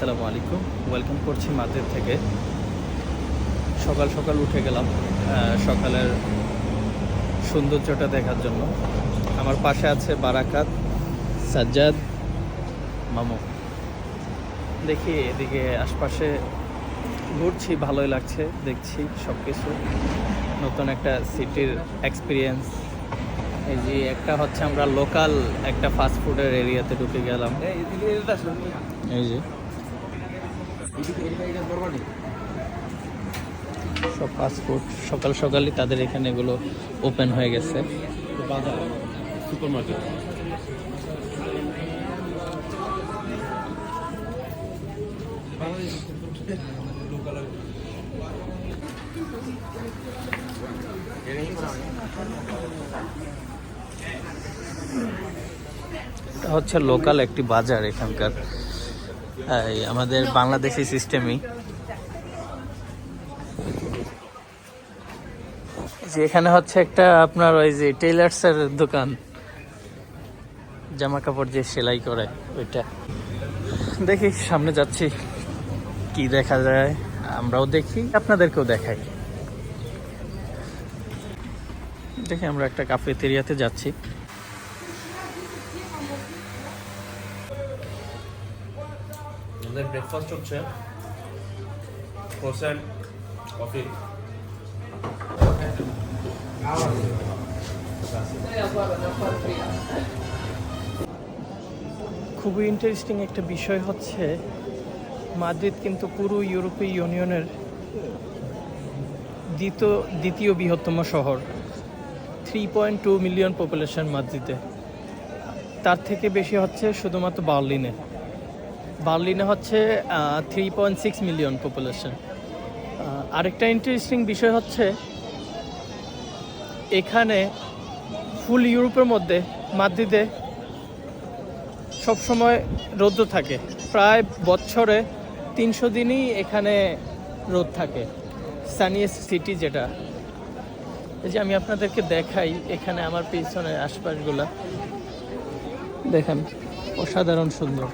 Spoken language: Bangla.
আসসালামু আলাইকুম ওয়েলকাম করছি মাদ্রিদ থেকে সকাল সকাল উঠে গেলাম সকালের সৌন্দর্যটা দেখার জন্য আমার পাশে আছে বারাকাত সাজ্জাদ মামু দেখি এদিকে আশপাশে ঘুরছি ভালোই লাগছে দেখছি সব কিছু নতুন একটা সিটির এক্সপিরিয়েন্স এই যে একটা হচ্ছে আমরা লোকাল একটা ফাস্টফুডের এরিয়াতে ঢুকে গেলাম এই যে সব ফাস্ট ফুড সকাল সকালই তাদের এখানে এগুলো ওপেন হয়ে গেছে। এটা হচ্ছে লোকাল একটি বাজার এখানকার। আমাদের বাংলাদেশি সিস্টেমই। যে এখানে হচ্ছে একটা আপনার ওই যে টেইলার্সের দোকান। জামা কাপড় যে সেলাই করে, ওইটা। দেখি, সামনে যাচ্ছি। কি দেখা যায়? আমরাও দেখি, আপনাদেরকেও দেখাই। দেখি আমরা একটা কাফেতেরিয়াতে যাচ্ছি। আমাদের ব্রেকফাস্ট হচ্ছে। কফি খুবই ইন্টারেস্টিং একটা বিষয় হচ্ছে, মাদ্রিদ কিন্তু পুরো ইউরোপীয় ইউনিয়নের দ্বিতীয় দ্বিতীয় বৃহত্তম শহর। Three point two million population মাদ্রিদে। তার থেকে বেশি হচ্ছে শুধুমাত্র বার্লিনে। বার্লিনে হচ্ছে three point six million population আরেকটা ইন্টারেস্টিং বিষয় হচ্ছে, এখানে ফুল ইউরোপের মধ্যে, মাদ্রিদে সবসময় রোদ্র থাকে। প্রায় বছরে তিনশো দিনই এখানে রোদ থাকে। সানিয়েস্ট সিটি যেটা। এই যে আমি আপনাদেরকে দেখাই এখানে আমার পিছনে আশপাশগুলা। দেখেন, অসাধারণ সুন্দর।